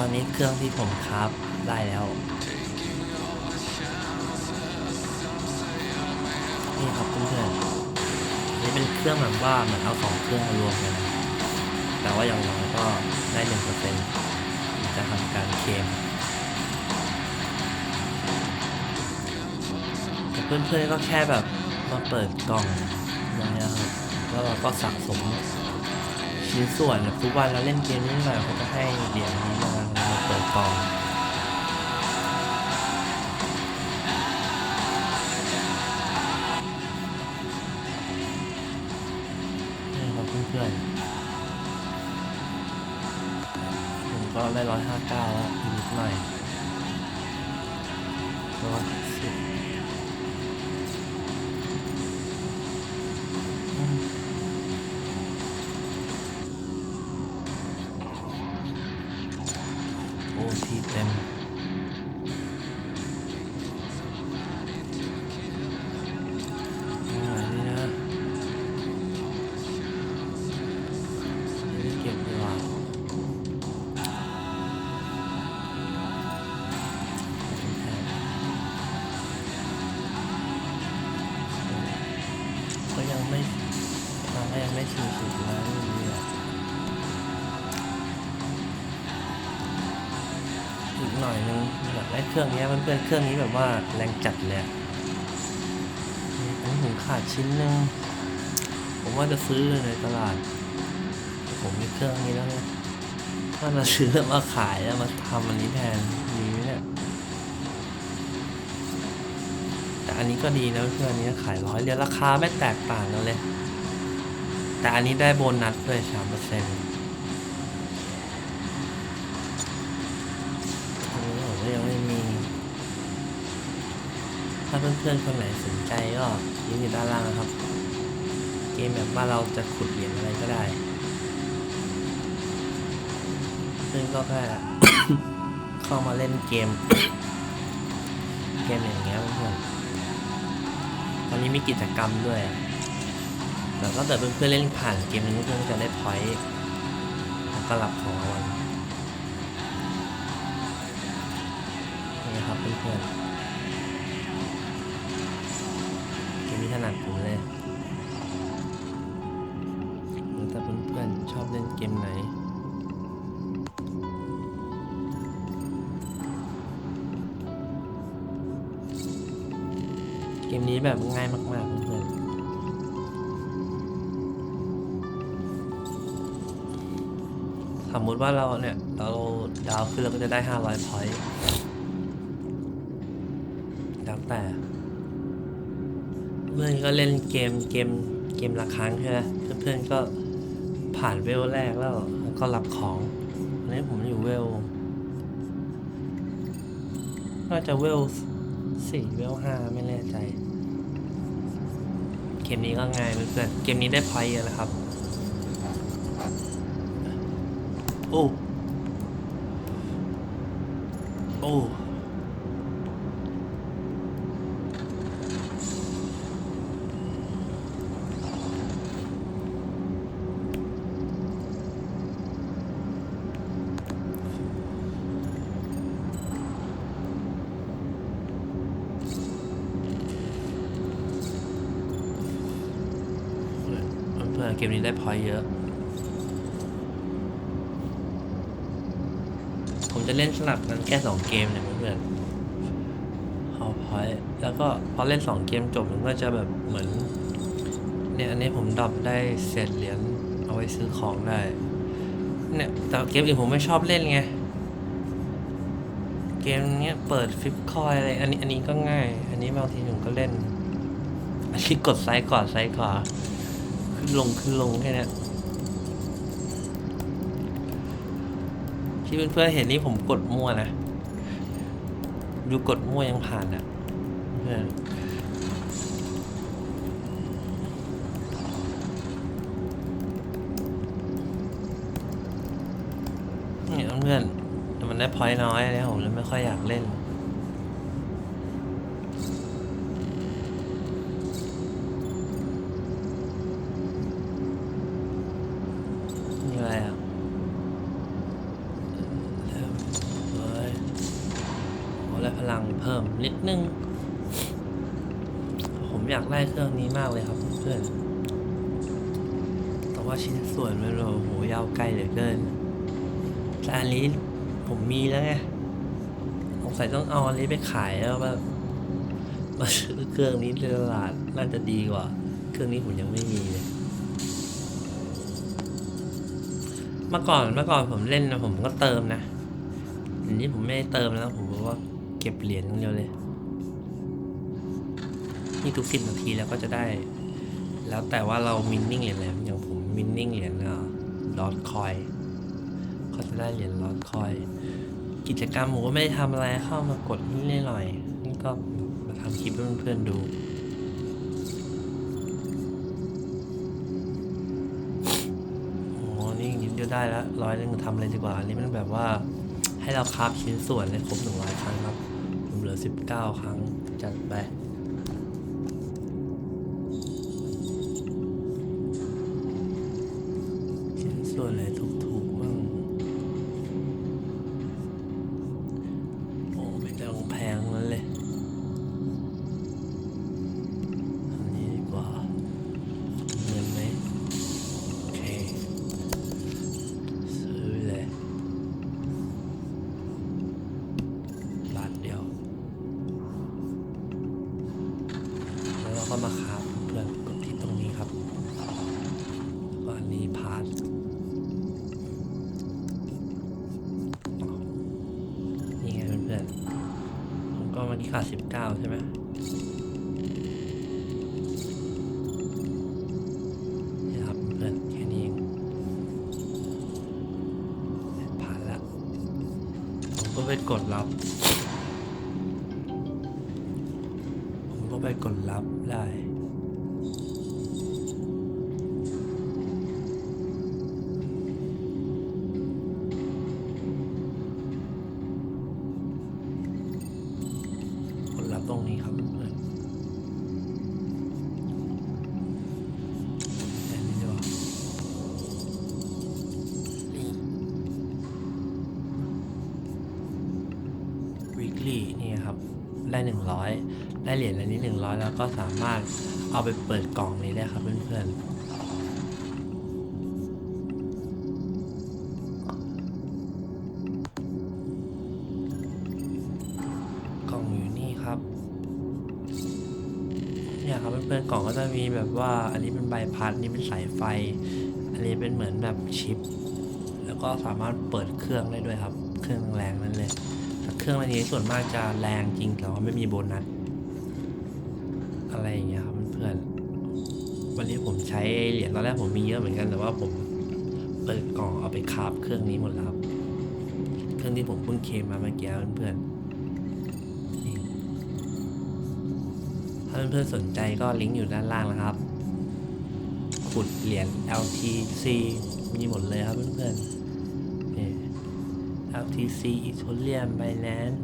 ตอนนี้เครื่องที่ผมคราฟได้แล้ว นี่ครับเพื่อนๆนี่เป็นเครื่องแบบว่าเหมือนเอาสองเครื่องมารวมกัน แต่ว่าอย่างน้อยก็ได้หนึ่งเปอร์เซ็นต์จะทำการเคลมแต่เพื่อนๆก็แค่แบบมาเปิดกล่องมาเนี่ยครับแล้วเราก็สะสมชิ้นส่วนแบบทุกวันเราเล่นเกมนี้หน่อยเขาจะให้ ปอนี่ครับเพื่อนๆผมก็ได้ร้อยห้าเก้าแล้วอีกนิดหน่อยร้ ไม่มันก็ยังไม่ถึงสุดแล้วอยู่ดีอะอีกหน่อยนึงอยากได้เครื่องนี้เพื่อนๆเครื่องนี้แบบว่าแรงจัดเลยอะอันนี้ผมขาดชิ้นนึงผมว่าจะซื้อเลยในตลาด ผมมีเครื่องนี้แล้วเนี่ยถ้าเราซื้อแล้วมาขายแล้วมาทำอันนี้แทน อันนี้ก็ดีนะเพื่อนนี้ขายร้อยเดียวราคาไม่แตกต่างกันเลย แต่อันนี้ได้โบนัสด้วยสามเปอร์เซ็นต์อันนี้ผมยังไม่มี ถ้าเพื่อนๆคนไหนสนใจก็ลิงก์อยู่ด้านล่างนะครับ เกมแบบว่าเราจะขุดเหรียญอะไรก็ได้ ซึ่งก็แค่เข้ามาเล่นเกม เกมอย่างเงี้ยเพื่อน อนนี้มีกิจกรรมด้วย แต่ก็แต่เพื่อนๆเล่นผ่านเกมนี้เพื่อนๆจะได้พอยต์แล้วก็รับของรางวัลนี่ครับเพื่อนๆเกมนี้ถนัดผมเลยแล้วแต่เพื่อนๆชอบเล่นเกมไหน มนี้แบบง่ายมากๆเพื่อนสมมุติว่าเราเนี่ยเราดาวขึ้นเราก็จะได้ 500 พอยต์แล้วแต่เพื่อนก็เล่นเกมเกมเกมละครั้งใช่ไหมเพื่อนๆก็ผ่านเวลแรกแล้วแล้วก็รับของอันนี้ผมอยู่เวลน่าจะเวลสี่เวลห้าไม่แน่ใจ เกมนี้ก็ง่ายเพื่อนเกมนี้ได้พอยเยอะนะครับ โอ้ โอ้ เกมนี้ได้พอยเยอะ ผมจะเล่นสลับกันแค่สองเกมเนี่ยเพื่อนเอาพอยแล้วก็พอเล่นสองเกมจบมันก็จะแบบเหมือนเนี่ยอันนี้ผมดรอปได้เศษเหรียญเอาไว้ซื้อของได้ เนี่ยแต่เกมอื่นผมไม่ชอบเล่นไง เกมเนี้ยเปิดฟิปคอยอะไร อันนี้อันนี้ก็ง่าย อันนี้บางทีผมก็เล่น อันนี้กดไซส์ก่อนไซส์ขวา ขึ้นลงขึ้นลงแค่นี้ที่เพื่อนๆเห็นนี่ผมกดมั่วนะ ดูกดมั่วยังผ่านอะเพื่อนเนี่ยเพื่อนแต่มันได้พอยน้อยอันนี้ผมเลยไม่ค่อยอยากเล่น พิ่มนิดนึง ผมอยากได้เครื่องนี้มากเลยครับเพื่อนแต่ว่าชิ้นส่วนมันโอ้โหยาวไกลเหลือเกินแต่อันนี้ผมมีแล้วไงสงสัยต้องเอาอันนี้ไปขายแล้วแบบมาซื้อเครื่องนี้ในตลาดน่าจะดีกว่า เครื่องนี้ผมยังไม่มีเลยเมื่อก่อนเมื่อก่อนผมเล่นนะผมก็เติมนะอันนี้ผมไม่ได้เติมแล้วผมบอกว่า ก็บเหรียญอย่งเดียวเลย นี่ทุกสิบนาทีแล้วก็จะได้ แล้วแต่ว่าเรามินนิ่งเหรียญอะไรอย่างผมมินนิ่งเหรียญลอตคอยก็จะได้เหรียญลอตคอย กิจกรรมผมก็ไม่ได้ทำอะไรเข้ามากดนี่หน่อยนี่ก็มาทำคลิปให้เพื่อนๆดูโอ้นี่เดียวได้แล้วร้อยหนึงทำอะไรดีกว่า อันนี้มันแบบว่าให้เราคราฟชิ้นส่วนเลยครบหนึ่งร้อยครั้งครับ ลือสิบเก้าครั้ง จัดไป ก็มาคราฟเพื่อนกดที่ตรงนี้ครับอันนี้พาร์ทนี่ไงเพื่อนผมก็เมื่อกี้ขาดสิบเก้าใช่ไหมนะครับเพื่อนแค่นี้เองผ่านแล้วผมก็ไปกดรับ ผมก็ไปกดรับได้กดรับตรงนี้ครับเพื่อนแค่นี้ดีกว่านี่ weekly นี่ครับ ได้หนึ่งร้อย ได้เหรียญอันนี้หนึ่งร้อยแล้วก็สามารถเอาไปเปิดกล่องนี้ได้ครับเพื่อนๆกล่องอยู่นี่ครับเนี่ยครับเพื่อนๆกล่องก็จะมีแบบว่าอันนี้เป็นใบพัดนี้เป็นสายไฟ อันนี้เป็นเหมือนแบบชิป แล้วก็สามารถเปิดเครื่องได้ด้วยครับ เครื่องแรงนั้นเลยเครื่องอันนี้ส่วนมากจะแรงจริงแต่ว่าไม่มีโบนัส อะไรอย่างเงี้ยครับเพื่อนๆวันนี้ผมใช้เหรียญตอนแรกผมมีเยอะเหมือนกันแต่ว่าผมเปิดกล่องเอาไปคาฟเครื่องนี้หมดแล้วครับเครื่องที่ผมเพิ่งเคมมาเมื่อกี้เพื่อนๆถ้าเพื่อนๆสนใจก็ลิงก์อยู่ด้านล่างนะครับ ขุดเหรียญ LTC มีหมดเลยครับเพื่อนๆ LTC Ethereum Binance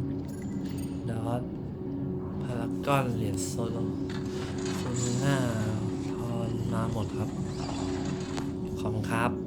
ดอทพารา ก้อนเหรียญโซโลโซลูน่าทอนมาหมดครับ ขอบคุณครับ